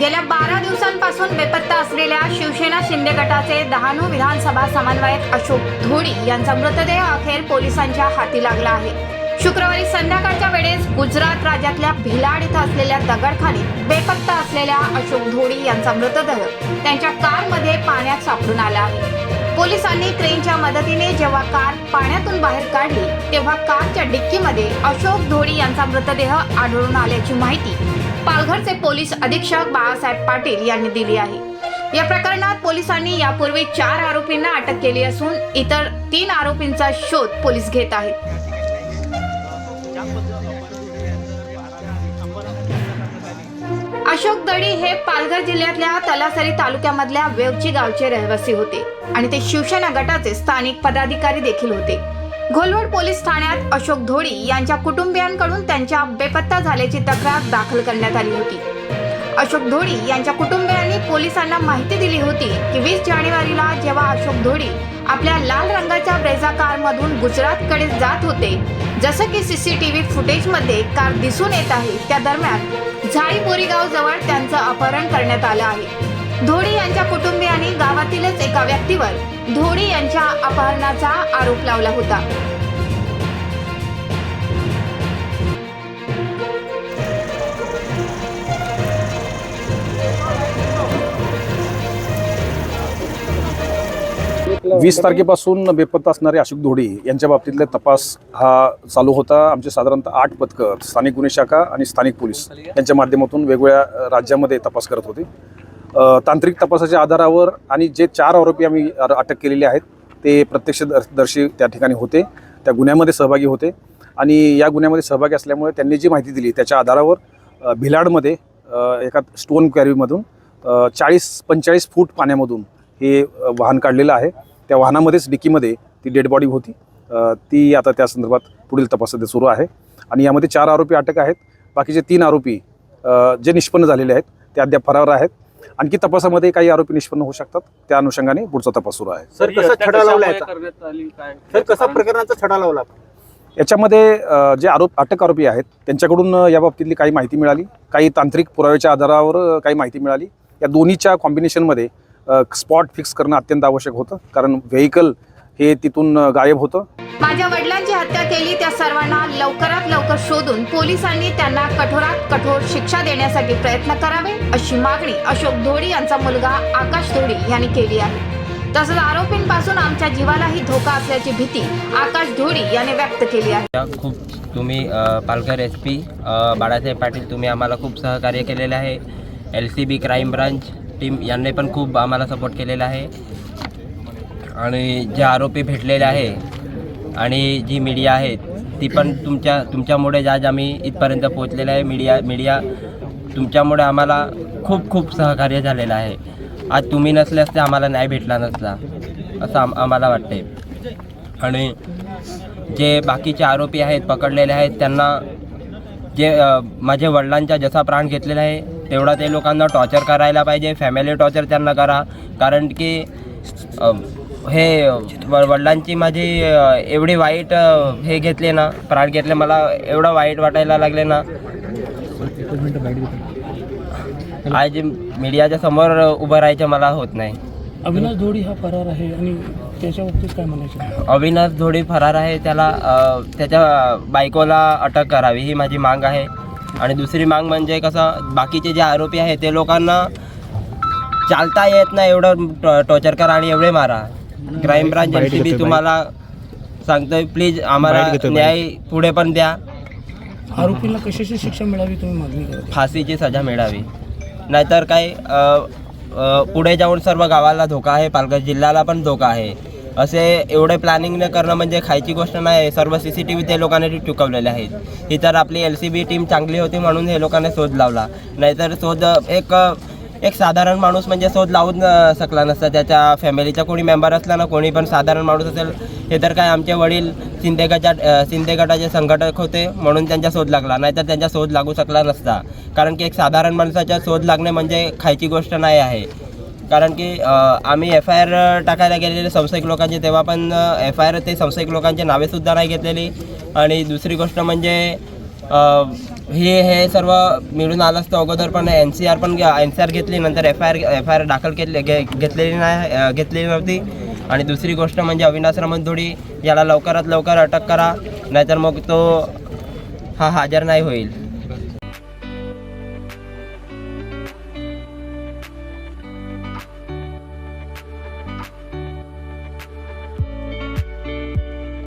गेल्या बारा दिवसांपासून बेपत्ता असलेल्या शिवसेना शिंदे गटाचे डहाणू विधानसभा समन्वयक अशोक धोडी यांचा मृतदेह अखेर पोलिसांच्या हाती लागला आहे. शुक्रवारी संध्याकाळच्या वेळेस गुजरात राज्यातल्या भिलाड इथं असलेल्या दगडखानीत बेपत्ता असलेल्या अशोक धोडी यांचा मृतदेह त्यांच्या कारमध्ये पाण्यात सापडून आला आहे. पोलिसांनी क्रेनच्या मदतीने जेव्हा कार पाण्यातून बाहेर काढली तेव्हा कारच्या डिक्कीमध्ये अशोक धोडी यांचा मृतदेह आढळून आल्याची माहिती पालघरचे पोलीस अधीक्षक बाळासाहेब पाटील यांनी दिली आहे. या प्रकरणात पोलिसांनी यापूर्वी चार आरोपींना अटक केली असून इतर तीन आरोपींचा शोध पोलीस घेत आहेत. अशोक दडी हे पालघर जिल्ह्यातल्या तलासरी तालुक्यामधल्या वेवची गावचे रहिवासी होते आणि ते शिवसेना गटाचे स्थानिक पदाधिकारी देखील होते. घोलवड पोलीस ठाण्यात अशोक धोडी यांच्या कुटुंबियांकडून त्यांच्या बेपत्ता झाल्याची तक्रार दाखल करण्यात आली होती. अशोक धोडी यांच्या कुटुंबियांनी पोलिसांना माहिती दिली होती की वीस जानेवारीला जेव्हा अशोक धोडी आपल्या लाल रंगाच्या ब्रेझा कारमधून गुजरातकडे जात होते जसं की सीसीटीव्ही फुटेजमध्ये कार दिसून येत आहे त्या दरम्यान झाई बोरीगाव जवळ त्यांचं अपहरण करण्यात आलं आहे. धोडी यांच्या कुटुंबियांनी गावातीलच एका व्यक्तीवर धोडी यांच्या अपहरणाचा आरोप लावला होता. वीस तारखेपासून बेपत्ता असणारे अशोक धोडी यांच्या बाबतीतला तपास हा चालू होता. आमचे साधारणतः आठ पथकं स्थानिक गुन्हे शाखा आणि स्थानिक पोलीस यांच्या माध्यमातून वेगवेगळ्या राज्यामध्ये तपास करत होते. तांत्रिक तपासाच्या आधारावर आणि जे चार आरोपी आम्ही अटक केलेले आहेत ते प्रत्यक्षदर्शी त्या ठिकाणी होते त्या गुन्ह्यामध्ये सहभागी होते आणि या गुन्ह्यामध्ये सहभागी असल्यामुळे त्यांनी जी माहिती दिली त्याच्या आधारावर भिलाडमध्ये एका स्टोन कॅरीमधून चाळीस पंचेचाळीस फूट पाण्यामधून हे वाहन काढलेलं आहे. त्या वाहनामध्येच डिकीमध्ये ती डेड बॉडी होती. ती आता त्या संदर्भात पुढील तपास सध्या सुरू आहे आणि यामध्ये चार आरोपी अटक आहेत. बाकीचे तीन आरोपी जे निष्पन्न झालेले आहेत ते अद्याप फरार आहेत. आणखी तपासामध्ये काही आरोपी निष्पन्न होऊ शकतात. त्या अनुषंगाने पुढचा तपास सुरू आहे. सर कसा छडा लावला सर कसा प्रकरणाचा छडा लावला? याच्यामध्ये जे आरोप अटक आरोपी आहेत त्यांच्याकडून या बाबतीतली काही माहिती मिळाली. काही तांत्रिक पुराव्याच्या आधारावर काही माहिती मिळाली. या दोन्हीच्या कॉम्बिनेशनमध्ये स्पॉट फिक्स करणं अत्यंत आवश्यक होतं. कारण व्हेकल हे तिथून गायब होतं. माझ्या वडिलांची हत्या केली त्या सर्वांना लवकरात लवकर शोधून पोलिसांनी त्यांना कठोरात कठोर शिक्षा देण्यासाठी प्रयत्न करावे अशी मागणी अशोक धोडी यांचा मुलगा आकाश धोडी यांनी केली आहे. तसंच आरोपींपासून आमच्या जीवालाही धोका असल्याची भीती आकाश धोडी यांनी व्यक्त केली आहे. खूप तुम्ही पालघर एस पी बाळासाहेब पाटील तुम्ही आम्हाला खूप सहकार्य केलेले आहे. L C B crime branch team यांनी पण खूप आम्हाला सपोर्ट केलेला आहे. आणि जे आरोपी भेटलेले आहे आणि जी मीडिया आहे ती पण तुमच्या तुमच्यामुळे आज आम्ही इथपर्यंत पोहोचलेलं आहे. मीडिया मीडिया तुमच्यामुळे आम्हाला खूप खूप सहकार्य झालेलं आहे. आज तुम्ही नसल्यास ते आम्हाला न्याय भेटला नसता असं आम आम्हाला वाटते आणि जे बाकीचे आरोपी आहेत पकडलेले आहेत त्यांना जे माझ्या वडिलांचा जसा प्राण घेतलेला आहे तेवढा ते लोकांना टॉर्चर करायला पाहिजे फॅमिली टॉर्चर त्यांना करा. कारण की हे व- वडिलांची माझी अ, एवढी वाईट अ, हे घेतले ना प्राण घेतले मला एवढं वाईट वाटायला लागले ना. आज मीडियाच्या समोर उभं राहायचं मला होत नाही. अविनाश धोडी हा फरार आहे आणि त्याच्या बाबतीत काय म्हणायचं? अविनाश धोडी फरार आहे त्याला अ, त्याच्या बायकोला अटक करावी ही माझी मांग आहे. आणि दुसरी मांग म्हणजे कसं बाकीचे जे आरोपी आहेत ते लोकांना चालता येत नाही एवढं टॉ- टॉर्चर करा आणि एवढे मारा. Crime branch L C B तुम्हाला सांगतोय प्लीज आम्हाला न्याय पुढे पण द्या. आरोपींना कशाची शिक्षा मिळावी तुम्ही मागणी करत फाशीची सजा मिळावी. नाहीतर काय पुढे जाऊन सर्व गावाला धोका आहे पालघर जिल्ह्याला पण धोका आहे. असे एवढे प्लॅनिंग न करणं म्हणजे खायची गोष्ट नाही सर्व सी सी टी व्ही ते लोकांनी चुकवलेले आहेत. ही तर आपली एल सी बी टीम चांगली होती म्हणून हे लोकांनी शोध लावला. नाहीतर शोध एक एक साधारण माणूस म्हणजे शोध लावून शकला नसता. त्याच्या फॅमिलीचा कोणी मेंबर असला ना कोणी पण साधारण माणूस असेल हे तर काय आमचे वडील शिंदे गटाच्या शिंदे गटाचे संघटक होते म्हणून त्यांचा शोध लागला. नाहीतर त्यांचा शोध लागू शकला नसता. कारण की एक साधारण माणसाचा शोध लागणे म्हणजे खायची गोष्ट नाही आहे. कारण की आम्ही एफ आय आर टाकायला गेलेले संशयिक लोकांचे तेव्हा पण एफ आय आर ते संशयिक लोकांचे नावेसुद्धा नाही घेतलेली. आणि दुसरी गोष्ट म्हणजे हे हे सर्व मिळून आलं असतं अगोदर पण एन सी आर पण एन सी आर घेतली नंतर F I R F I R दाखल केले घे घेतलेली नाही घेतलेली नव्हती. आणि दुसरी गोष्ट म्हणजे अविनाश रमणधोडी याला लवकरात लवकर अटक करा नाहीतर मग तो हा हजर नाही होईल.